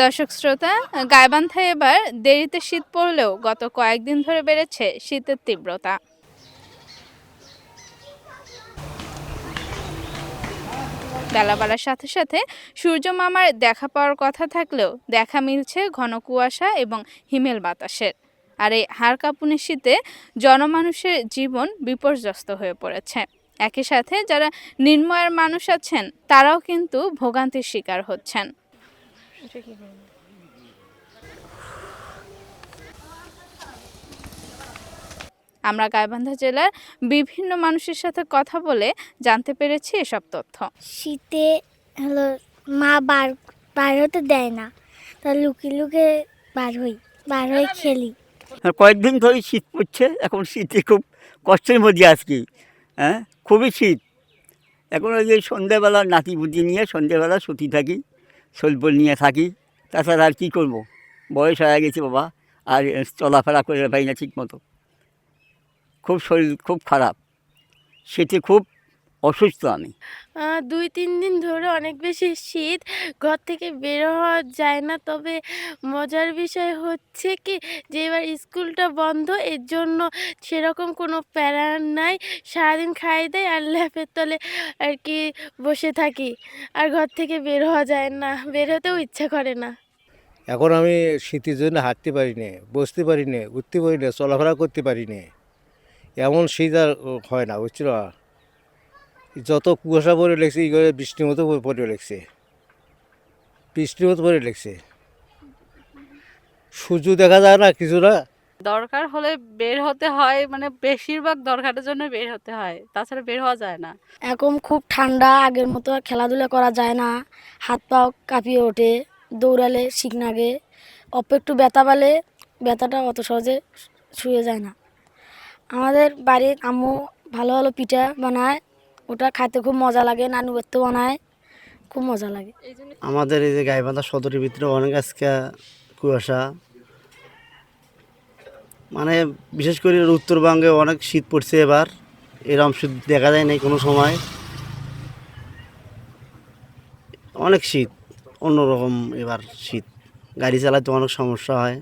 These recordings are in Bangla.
দর্শক শ্রোতা গাইবান্ধায় এবার দেরিতে শীত পড়লেও গত কয়েকদিন ধরে বেড়েছে শীতের তীব্রতা। বেলা বাড়ার সাথে সাথে সূর্য মামার দেখা পাওয়ার কথা থাকলেও দেখা মিলছে ঘন কুয়াশা এবং হিমেল বাতাসের। আর এই হাড় কাঁপুনি শীতে জনমানুষের জীবন বিপর্যস্ত হয়ে পড়েছে। একই সাথে যারা নির্ময়ের মানুষ আছেন, তারাও কিন্তু ভোগান্তির শিকার হচ্ছেন। আমরা গাইবান্ধা জেলার বিভিন্ন মানুষের সাথে কথা বলে জানতে পেরেছি এসব তথ্য। শীতে হলো মা বার বার হতে দেয় না। তা লুকিয়ে লুকিয়ে বার হই বার হয়ে খেলি। আর কয়েকদিন ধরে শীত পড়ছে এখন শীতে খুব কষ্টের মধ্যে আজকে হ্যাঁ? খুবই শীত। এখন ওই যে সন্ধ্যেবেলা নাতি বুদ্ধি নিয়ে সন্ধ্যেবেলা সুতি থাকি। শৈলবল নিয়ে থাকি, তাছাড়া আর কী করব? বয়স হয়ে গেছে বাবা, আর চলাফেরা করে পাই না ঠিক মতো। খুব শরীর, খুব খারাপ। সেটি খুব অসুস্থ আমি। দুই তিন দিন ধরে অনেক বেশি শীত ঘর থেকে বের হওয়া যায় না। তবে মজার বিষয় হচ্ছে কি যে এবার স্কুলটা বন্ধ এর জন্য সেরকম কোনো প্যারা নাই। সারাদিন খাই দেয় আর ল্যাপের তলে আর কি বসে থাকি। আর ঘর থেকে বের হওয়া যায় না বের হতেও ইচ্ছা করে না। এখন আমি শীতের জন্য হাঁটতে পারি না বসতে পারি না উঠতে পারি না চলাফেরা করতে পারি না। এমন শীত আর হয় না বুঝছিল যত কুয়াশা পরে লেগছে এই করে বৃষ্টির মতো পরে- পরে লেগছে। বৃষ্টির মতো পরে লেগছে। সূর্য দেখা যায় না কিছু না দরকার হলে বের হতে হয় মানে বেশিরভাগ দরকারের জন্য বের হতে হয় তাছাড়া বের হওয়া যায় না। এখন খুব ঠান্ডা আগের মতো খেলাধুলা করা যায় না। হাত পাও কাঁপিয়ে ওঠে দৌড়ালে শিখ নাগে। অল্প একটু ব্যথা পেলে ব্যথাটা অত সহজে শুয়ে যায় না। আমাদের বাড়ির আম্মু ভালো ভালো পিঠা বানায় ওটা খাইতে খুব মজা লাগে, নানু করতে বানায়, খুব মজা লাগে। আমাদের এই যে গাইবান্ধা সদরের ভিতরে অনেক আজকে কুয়াশা। মানে বিশেষ করে উত্তরবঙ্গে অনেক শীত পড়ছে এবার এরকম শীত দেখা যায় নাই কোনো সময়। অনেক শীত, অন্যরকম এবার শীত। গাড়ি চালাতে অনেক সমস্যা হয়।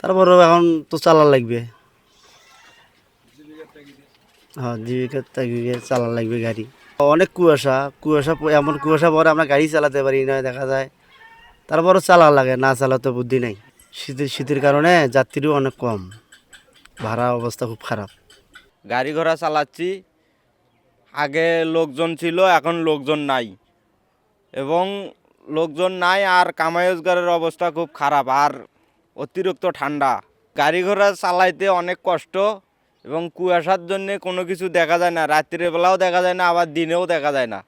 তারপরেও এখন তো চালা লাগবে। হ্যাঁ তাগিয়ে চালা লাগবে গাড়ি। অনেক কুয়াশা কুয়াশা এমন কুয়াশা পরে আমরা গাড়ি চালাতে পারি না, দেখা যায়। তারপরও চালা লাগে, না চালাতে বুদ্ধি নাই। শীতের শীতের কারণে যাত্রীও অনেক কম। ভাড়া অবস্থা খুব খারাপ। গাড়ি ঘোড়া চালাচ্ছি। আগে লোকজন ছিল, এখন লোকজন নাই। এবং লোকজন নাই আর কামাই রোজগারের অবস্থা খুব খারাপ, আর অতিরিক্ত ঠান্ডা। গাড়ি ঘোড়া চালাইতে অনেক কষ্ট। এবং কুয়াশার জন্যে কোনো কিছু দেখা যায় না, রাত্রিবেলাও দেখা যায় না, আবার দিনেও দেখা যায় না।